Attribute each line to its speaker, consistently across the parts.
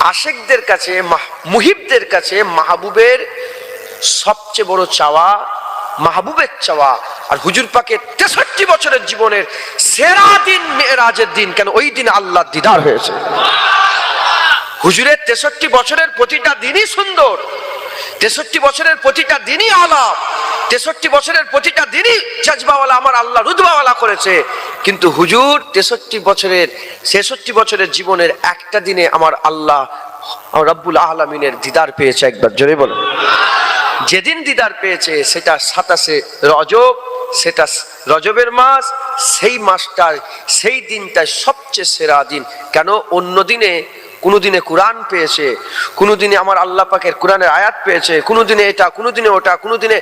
Speaker 1: আশেকদের কাছে, মাহ- মুহিবদের কাছে মাহবুবের সবচেয়ে বড় চাওয়া, মাহবুবের চাওয়া আর হুজুর পাকে তেষট্টি বছরের জীবনের সেরা দিন মেয়েরাজের দিন কেন ওই দিন আল্লাহ দিদার হয়েছে। হুজুরের তেষট্টি বছরের প্রতিটা দিনই সুন্দর, তেষট্টি বছরের প্রতিটা দিনই আলাপ, তেষট্টি বছরের প্রতিটা দিনই জাজবাওয়ালা আমার আল্লাহ রুদবাওয়ালা করেছে। কিন্তু হুজুর, তেষট্টি বছরের, ছেষট্টি বছরের জীবনের একটা দিনে আমার আল্লাহ রব্বুল আলমিনের দিদার পেয়েছে একবার, জোরে বলো যেদিন দিদার পেয়েছে, সেটা সাতাশে রজব, সেটা রজবের মাস, সেই মাসটার, সেই দিনটাই সবচেয়ে সেরা দিন। কেন? অন্য দিনে কোনো দিনে কোরআন পেয়েছে কোনো দিনে আমার আল্লাহ পাকের কোরআনের আয়াত পেয়েছে কোনো দিনে এটা কোনো দিনে ওটা কোনো দিনে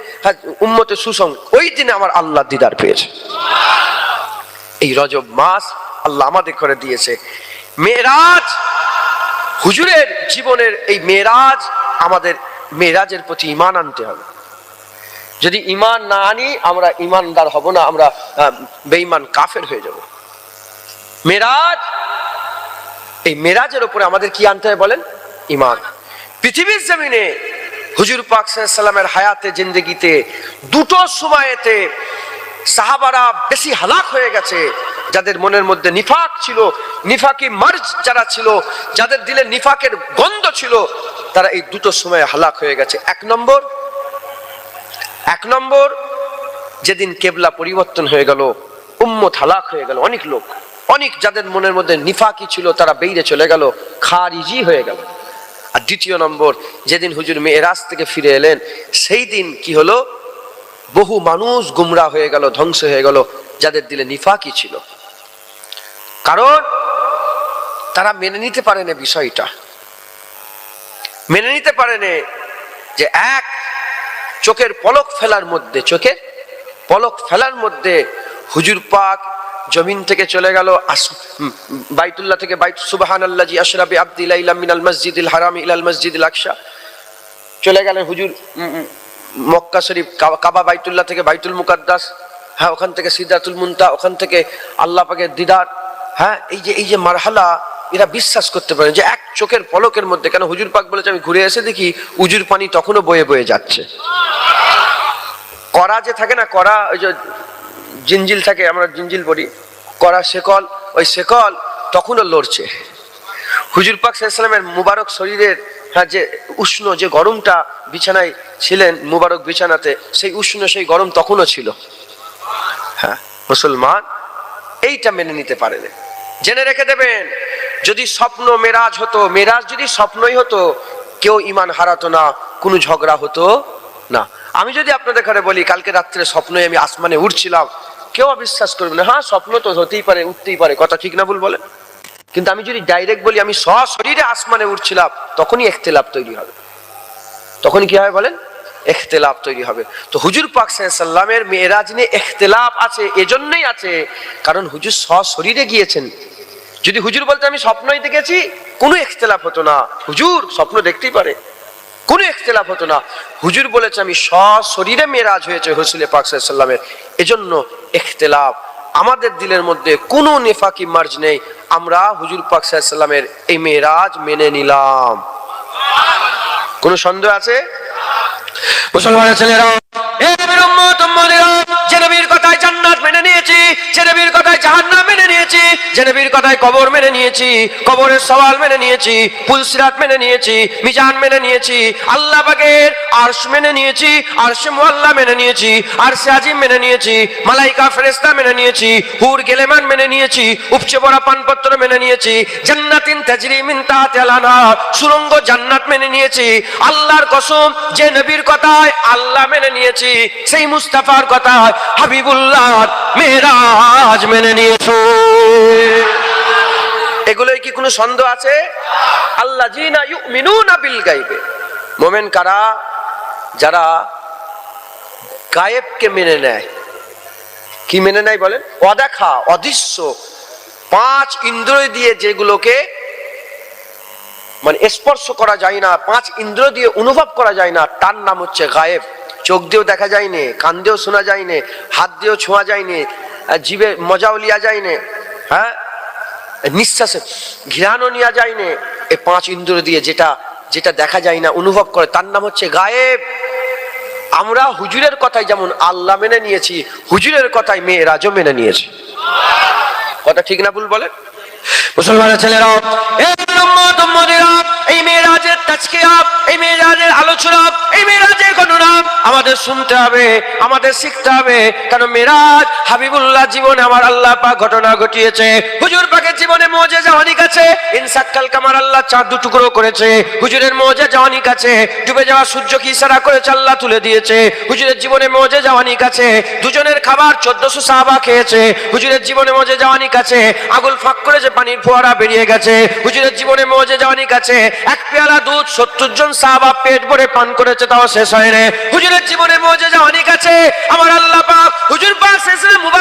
Speaker 1: উম্মতে সুসং ওই দিনে আমার আল্লাহ দিদার পেয়েছে। এই রজব মাস আল্লাহ আমাদের করে দিয়েছে। মেয়েরাজ, হুজুরের জীবনের এই মেয়েরাজ আমাদের মেয়েরাজের প্রতি ইমান আনতে হবে। যদি ইমান না আনি, আমরা ইমানদার হব না, আমরা বেঈমান কাফের হয়ে যাব। মেরাজ এই মেরাজের উপরে আমাদের কি আনতে হয় বলেন? ইমান পৃথিবীর জমিনে হুজুর পাক সাল্লামের হায়াতে, জিন্দগিতে, দুটো সময়েতে সাহাবারা বেশি হালাক হয়ে গেছে। যাদের মনের মধ্যে নিফাক ছিল, নিফাকি মার্জ যারা ছিল, যাদের দিলে নিফাকের গন্ধ ছিল, তারা এই দুটো সময়ে হালাক হয়ে গেছে। এক নম্বর এক নম্বর, যেদিন কেবলা পরিবর্তন হয়ে গেল, উম্মত হালাক হয়ে গেল, অনেক লোক, অনেক যাদের মনের মধ্যে নিফাকি ছিল, তারা বেইরে চলে গেল, খারিজি হয়ে গেল। আর দ্বিতীয় নম্বর, যেদিন হুজুর মেয়েরাজ থেকে ফিরে এলেন, সেই দিন কি হলো? বহু মানুষ গুমরা হয়ে গেল, ধ্বংস হয়ে গেল, যাদের দিলে নিফাকি ছিল। কারণ তারা মেনে নিতে পারে না বিষয়টা। মেনে নিতে পারে না যে এক, চোখের পলক ফেলার মধ্যে, চোখের পলক ফেলার মধ্যে হুজুর পাক জমিন থেকে চলে গেল বাইতুল্লাহ থেকে বাইত সুবাহান আল্লাহ জি আশরাবি আব্দিল্লাহ ইলাম মিনাল মসজিদুল হারাম ইলাল মসজিদুল আকশা চলে গেলেন হুজুর মক্কা শরীফ, কাবা- বাইতুল্লাহ থেকে বাইতুল মুকাদ্দাস হ্যাঁ ওখান থেকে সিদ্ধাতুল মুনতা, ওখান থেকে আল্লাহ পাকের দিদার হ্যাঁ এই যে এই যে মারহালা, এরা বিশ্বাস করতে পারে যে এক চোখের পলকের মধ্যে, কেন হুজুর পাক বলেছে, আমি ঘুরে এসে দেখি উজুর পানি তখনও বয়ে বয়ে যাচ্ছে। করা যে থাকে না, করা, ওই যে জিঞ্জিল থাকে, আমরা জিঞ্জিল পড়ি, করা শেকল, ওই শেকল তখনও লড়ছে। হুজুর পাক সাল্লামের মুবারক শরীরের হ্যাঁ যে উষ্ণ যে গরমটা বিছানায় ছিলেন মুবারক বিছানাতে, সেই উষ্ণ সেই গরম তখনও ছিল। হ্যাঁ মুসলমান এইটা মেনে নিতে পারে না জেনে রেখে দেবেন, যদি স্বপ্ন মেরাজ হতো, মেরাজ যদি স্বপ্নই হতো, কেউ ইমান হারাতো না, কোনো ঝগড়া হতো না। আমি যদি আপনাদের ঘরে বলি, কালকে রাত্রে স্বপ্নে আমি আসমানে উঠছিলাম কেউ অবিশ্বাস করবে না হ্যাঁ স্বপ্ন তো হতেই পারে, উঠতেই পারে, কথা ঠিক না, ভুল বলেন? কিন্তু আমি যদি ডাইরেক্ট বলি, আমি সশরীরে আসমানে উঠছিলাম, তখনই একতেলাপ তৈরি হবে। তখন কি হয় বলেন? এখতেলাফ তৈরি হবে। তো হুজুর পাক সাল্লামের মেয়েরাজ নিয়ে এখতেলাফ আছে, এজন্যই আছে। কারণ হুজুর সশরীরে গিয়েছেন। যদি হুজুর বলতে আমি স্বপ্নই দেখেছি, কোনো এখতেলাফ হতো না। হুজুর স্বপ্ন দেখতেই পারে। কোনো এখতেলাফ হতো না। হুজুর বলেছে, আমি সশরীরে মেয়েরাজ হয়েছে হুসুল পাক সাল্লামের। এজন্য এখতেলাফ আমাদের দিলের মধ্যে কোনো নেফাকি মার্জ নেই। আমরা হুজুর পাক সাল্লামের এই মেয়েরাজ মেনে নিলাম। কোনো সন্দেহ আছে? মুসলমানের ছেলেরা কথায় জান্নাত মেনে নিয়েছি যে নবীর কথায় জাহান্নাম মেনে নিয়েছি যে নবীর কথায় কবর মেনে নিয়েছি কবরের সওয়াল মেনে নিয়েছি পুলসিরাত মেনে নিয়েছি মিজান মেনে নিয়েছি আল্লাহ পাকের আরশ মেনে নিয়েছি আরশে মুআল্লা মেনে নিয়েছি আরশে আজিম মেনে নিয়েছি মালাইকা ফেরেশতা মেনে নিয়েছি হুর গেলেমান মেনে নিয়েছি উপচে পড়া পানপত্র মেনে নিয়েছি জান্নাতিন তাজরি মিন আনহার সুরঙ্গ জান্নাত মেনে নিয়েছি আল্লাহর কসম যে নবীর কথায় আল্লাহ মেনে নিয়েছি সেই মুস্তাফার কথা হাবিবুল্লাহ মেরাজ মেনে নিয়েছি। এগুলোই কি কোনো সন্দেহ আছে? আল্লাহ জিনা ইউমিনুনা বিল গাইবে মোমেন কারা? যারা গায়েবকে মেনে নেয়। কি মেনে নেয় বলেন? অদেখা, অদৃশ্য। পাঁচ ইন্দ্রিয় দিয়ে যেগুলোকে মানে স্পর্শ করা যায় না, পাঁচ ইন্দ্র দিয়ে অনুভব করা যায় না, তার নাম হচ্ছে গায়েব। চোখ দিয়েও দেখা যায়নি, কান দিয়েও শোনা যায়নি, হাত দিয়েও ছোঁয়া যায়নি জিভে মজাও লিয়া যায়নি হ্যাঁ? নিঃশ্বাসে ঘিরানো নেওয়া যায়নি। এই পাঁচ ইন্দ্র দিয়ে যেটা যেটা দেখা যায় না, অনুভব করে, তার নাম হচ্ছে গায়েব। আমরা হুজুরের কথাই যেমন আল্লাহ মেনে নিয়েছি, হুজুরের কথাই মেয়েরাজও মেনে নিয়েছে। কথা ঠিক না ভুল বলেন মুসলমানের ছেলেরা এই মেয়েরাজের তাজকিয়া, এই মেয়েরাজের আলোচনা, এই মেয়েরাজের গণনা আমাদের শুনতে হবে, আমাদের শিখতে হবে। কারণ মেরাজ হাবিবুল্লাহ জীবনে আমার আল্লাহ পাক ঘটনা ঘটিয়েছে। হুজুর পাকের জীবনে মজেজা অনেক আছে ইনসাক্কাল কামার আল্লাহ চাঁদ দু টুকরো করেছে। হুজুরের মজেজা অনেক আছে ডুবে যাওয়া সূর্যকে ইশারা করেছে আল্লাহ তুলে দিয়েছে। হুজুরের জীবনে মজেজা অনেক আছে দুজনের খাবার চোদ্দশো সাহাবা খেয়েছে। হুজুরের জীবনে মজেজা অনেক আছে আগুল ফাঁক করেছে পানির ফোয়ারা বেরিয়ে গেছে। হুজুরের জীবনে মজেজা অনেক আছে এক পেয়ালা দুধ সত্তর জন সাহাবা পেট ভরে পান করেছে, তাও শেষ হয় রে হুজুরের জীবনে মজেজা অনেক আছে। আমার আল্লাহ পাক হুজুর পাক শেষে মুবারক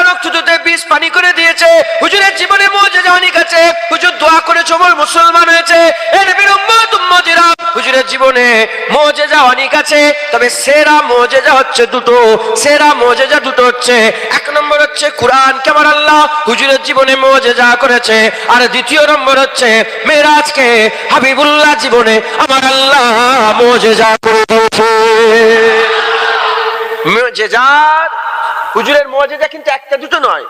Speaker 1: বিষ পানি করে দিয়েছে। হুজুরের জীবনে মজেজা অনেক আছে হুজুর দোয়া করে চবল মুসলমান হয়েছে। এর বিরম্বত উম্মতিরা হুজুরের জীবনে মজেজা অনেক আছে তবে সেরা মজেজা হচ্ছে দুটো, সেরা মজেজা দুটো হচ্ছে, এক নম্বর হচ্ছে কোরআন, কেমন আল্লাহ হুজুরের জীবনে মজেজা করেছে। আর দ্বিতীয় নম্বর হচ্ছে মেরাজকে হাবিবুল্লাহ জীবনে আমার আল্লাহ মজেজা করে দিয়েছে। মজেজার হুজুরের মজেজা কিন্তু একটা দুটো নয়।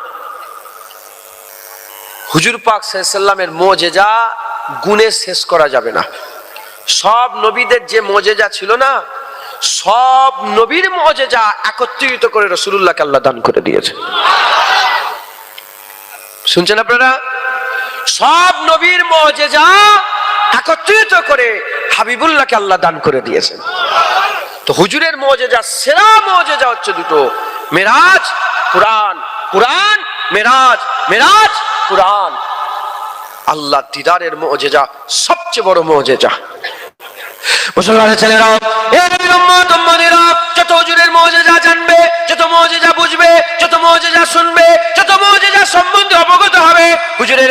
Speaker 1: হুজুর পাক সাল্লামের মজেজা গুণে শেষ করা যাবে না। সব নবীদের যে মজেজা ছিল না, সব নবীর মজেজা একত্রিত করে রসুল্লাহকে আল্লাহ দান করে দিয়েছে। শুনছেন আপনারা? সব নবীর মজেজা একত্রিত করে হাবিবুল্লাহকে আল্লাহ দান করে দিয়েছেন তো হুজুরের মজেজা, সেরা মজেজা হচ্ছে দুটো। মেরাজ কোরআন কোরআন মেরাজ মেরাজ কোরআন। আল্লাহ দিদারের মজেজা সবচেয়ে বড় মজেজা। মুসলমানের ছেলেরা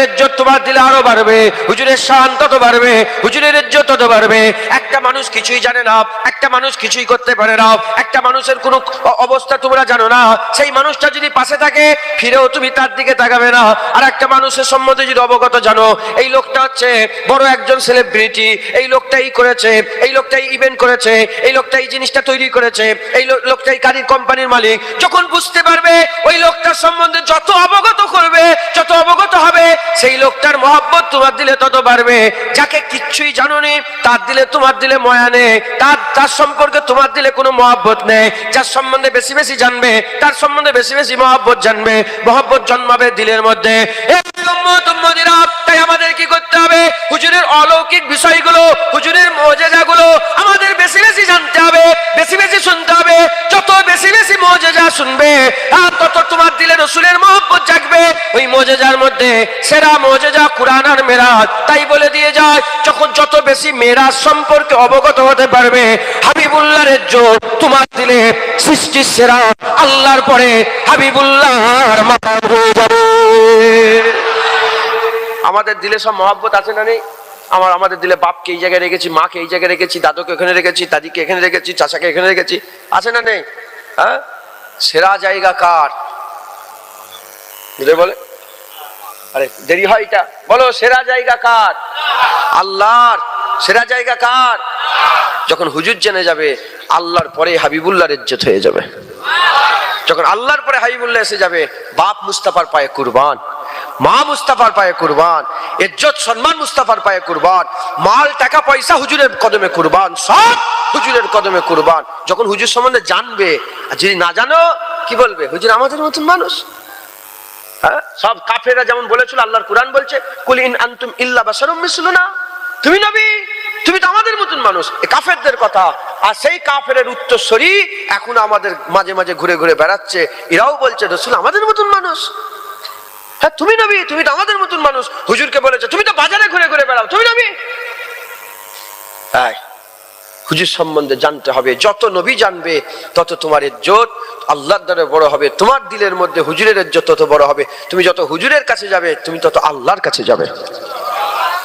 Speaker 1: ইজ্জত তোমার দিলে আরও বাড়বে। হুজুরের তত বাড়বে, হুজুরের ইজ্জত তত বাড়বে। একটা মানুষ কিছুই জানে না, একটা মানুষ কিছুই করতে পারে না। একটা মানুষের অবস্থা তোমরা জানো না। সেই মানুষটা যদি পাশে থাকে, ফিরেও তুমি তার দিকে তাকাবে না। আর একটা মানুষের সম্বন্ধে যদি অবগত জানো, এই লোকটা হচ্ছে বড় একজন সেলিব্রিটি এই লোকটাই করেছে, এই লোকটাই ইভেন্ট করেছে, এই লোকটা এই জিনিসটা তৈরি করেছে, এই লো- লোকটাই গাড়ির কোম্পানির মালিক। যখন বুঝতে পারবে, ওই লোকটার সম্বন্ধে যত অবগত করবে যত অবগত হবে সেই লোকটার মহব্বত তোমার দিলে তত বাড়বে। যাকে কিচ্ছুই জানো নি, তার দিলে তোমার দিলে ময়া নেই। তার তার সম্পর্কে তোমার দিলে কোনো মহব্বত নেই। যার সম্বন্ধে বেশি বেশি জানবে, তার সম্বন্ধে বেশি বেশি মহব্বত জানবে। মহব্বত জন্মাবে দিলের মধ্যে। তাই আমাদের কি করতে হবে? হুজুরের অলৌকিক বিষয়গুলো, হুজুরের মজেজাগুলো আমাদের বেশি বেশি জানতে হবে বেশি বেশি শুনতে হবে যত বেশি বেশি মজেজা শুনবে, আর তত তোমার দিলে রসুলের মহব্বত জাগবে। ওই মজেজার মধ্যে সেরা মজেজা কোরআন আর মেরাজ। তাই বলে দিয়ে যায়, যখন যত বেশি মেরাজ সম্পর্কে অবগত হতে পারবে, হাবিবুল্লাহর জোর তোমার দিলে সৃষ্টির সেরা আল্লাহর পরে হাবিবুল্লাহর মাথা হয়ে যাবে। আমাদের দিলে সব মহাব্বত আছে না নেই? আমার, আমাদের দিলে বাপকে এই জায়গায় রেখেছি, মাকে এই জায়গায় রেখেছি, দাদুকে এখানে রেখেছি, দাদিকে এখানে রেখেছি, চাচাকে এখানে রেখেছি। আছে না নেই? হ্যাঁ? সেরা জায়গা কার? বলে? আরে, দেরি হয় এটা। বলো, সেরা জায়গা কার? আল্লাহর। সেরা জায়গা কার? যখন হুজুর জেনে যাবে, আল্লাহর পরে হাবিবুল্লাহর ইজ্জত হয়ে যাবে। যখন আল্লাহর পরে হাবিবুল্লাহ এসে যাবে, বাপ মুস্তাফার পায়ে কুরবান, মা মুস্তাফার পায়ে কুরবান, ইজ্জত, সম্মান মুস্তাফার পায়ে কুরবান, মাল, টাকা, পয়সা, হুজুরের কদমে কুরবান, সব হুজুরের কদমে কুরবান। যখন হুজুর সম্বন্ধে জানবে, আর যদি না জানো, কি বলবে? হুজুর আমাদের মতন মানুষ। হ্যাঁ? সব কাফেরা যেমন বলেছিল, আল্লাহর কোরআন বলছে, কুল ইন আনতুম ইল্লা বাশারুম মিসলুনা। তুমি নবী, তুমি তো আমাদের মতন মানুষ। এই কাফেরদের কথা। আর সেই কাফেরের উত্তরস্বরী এখন আমাদের মাঝে মাঝে ঘুরে ঘুরে বেড়াচ্ছে। এরাও বলছে, রসুল আমাদের মতন মানুষ। হ্যাঁ তুমি নবী, তুমি তো আমাদের মতন মানুষ। হুজুরকে বলেছে, তুমি তো বাজারে ঘুরে ঘুরে বেড়াও, তুমি নবী? হ্যাঁ হুজুর সম্বন্ধে জানতে হবে। যত নবী জানবে, তত তোমার ইজ্জত আল্লাহর দ্বারা বড় হবে। তোমার দিলের মধ্যে হুজুরের ইজ্জত তত বড় হবে। তুমি যত হুজুরের কাছে যাবে, তুমি তত আল্লাহর কাছে যাবে।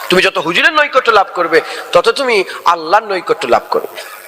Speaker 1: তুমি যত হুজুরের নৈকট্য লাভ করবে, তত তুমি আল্লাহর নৈকট্য লাভ করবে।